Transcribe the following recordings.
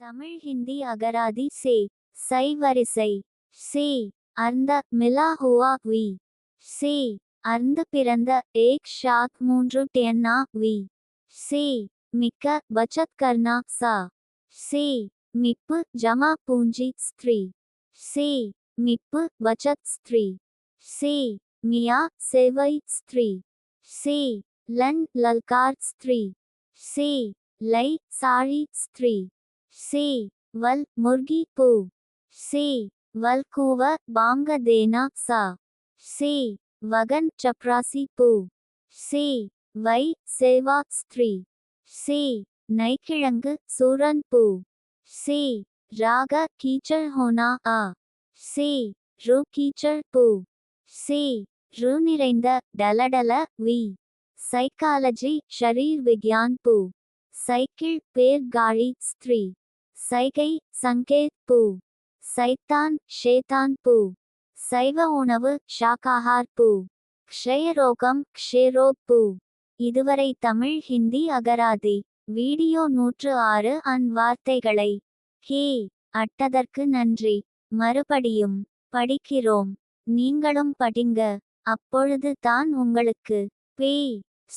தமிழ் ஹிந்தி அகராதி சே சை வரிசை. சே அர்ந்த மிலா Hua we. சே அர்ந்து பிறந்த ஏக் ஷாத் மூன்று டென்னா வி. சே மிக்க பச்சத் கர்னா சா. சே மிப்பு ஜமா பூஞ்சி ஸ்திரீ. சே மிப்பு பச்சத் ஸ்திரீ. சே மியா சேவை ஸ்திரீ. சே லன் லல்கார் ஸ்திரீ. சே லை சாழி ஸ்திரீ. சே வல் முர்கி பூ. சே வல் கூவ பாங்க தேனா சா. சே வகன் சப்ராசி பூ. சே வை சேவா ஸ்திரீ. சே நைக்கிழங்கு சூரன் பூ. சே ராக கீச்சல் ஹோனா ஆ. சே ரு கீச்சல் பூ. சே ரு நிறைந்த டலடல வி. சைக்காலஜி ஷரீர் விக்யான் பூ. சைக்கிள் பேர் காழி ஸ்திரீ. சைகை சங்கேத் பூ. சைத்தான் ஷேதான் பூ. சைவ உணவு ஷாகாஹார் பூ. க்ஷயரோகம் க்ஷேரோ பூ. இதுவரை தமிழ் ஹிந்தி அகராதி. வீடியோ நூற்று ஆறு அன் வார்த்தைகளை. ஹே அட்டதற்கு நன்றி. மறுபடியும் படிக்கிறோம். நீங்களும் படிங்க. அப்பொழுது தான் உங்களுக்கு. பே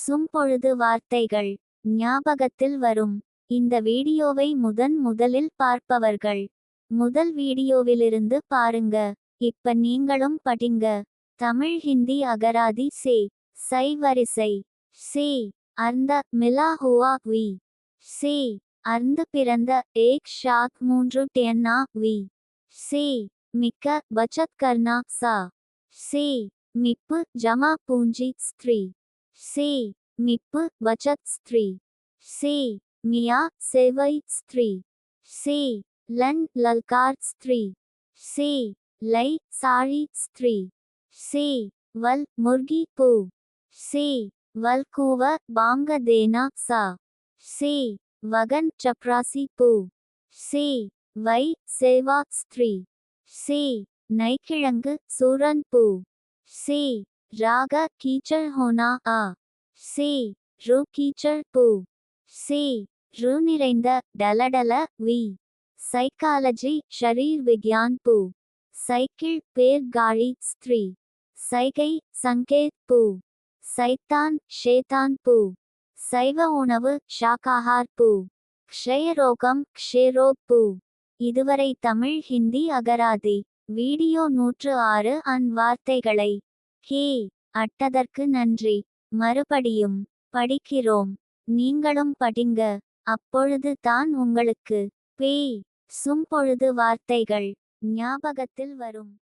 சும்பொழுது வார்த்தைகள். ஞாபகத்தில் வரும். இந்த வீடியோவை முதன் முதலில் பார்ப்பவர்கள். முதல் வீடியோவிலிருந்து பாருங்க. இப்ப நீங்களும் படிங்க. தமிழ் ஹிந்தி அகராதி சே. சை வரிசை. சே. அர்ந்த மிலா ஹுவா வி. சே. அர்ந்து பிறந்த ஏக் ஷாத் மூன்று டென்னா வி. சே. மிக்க பச்சத் கர்னா சா. சே. மிப்பு ஜமா பூஞ்சி ஸ்திரீ. சே. மிப்பு பச்சத் ஸ்திரீ. சே. மியா சேவை ஸ்திரீ சே லன் லல்கார் ஸ்திரீ சே லை சாழி ஸ்திரீ சே வல் முர்கி பூ சே வல் கூவ பாங்க தேனா சா சே வகன் சப்ராசி பூ சே வை சேவா ஸ்திரீ சே நைக்கிழங்கு சூரன் பூ சே ராக கீச்சல் ஹோனா ஆ சே ரு கீச்சல் பூ சே ரு நிறைந்த டலடல வி. சைக்காலஜி ஷரீர் விக்யான் பூ. சைக்கிள் பேர் காழி ஸ்திரீ. சைகை சங்கேத் பூ. சைத்தான் ஷேதான் பூ. சைவ உணவு ஷாகாஹார் பூ. க்ஷயரோகம் க்ஷேரோக் பூ. இதுவரை தமிழ் ஹிந்தி அகராதி. வீடியோ நூற்று ஆறு அன் வார்த்தைகளை. ஹே அட்டதற்கு நன்றி. மறுபடியும் படிக்கிறோம். நீங்களும் படிங்க. அப்பொழுது தான் உங்களுக்கு பேய் சும்பொழுது வார்த்தைகள் ஞாபகத்தில் வரும்.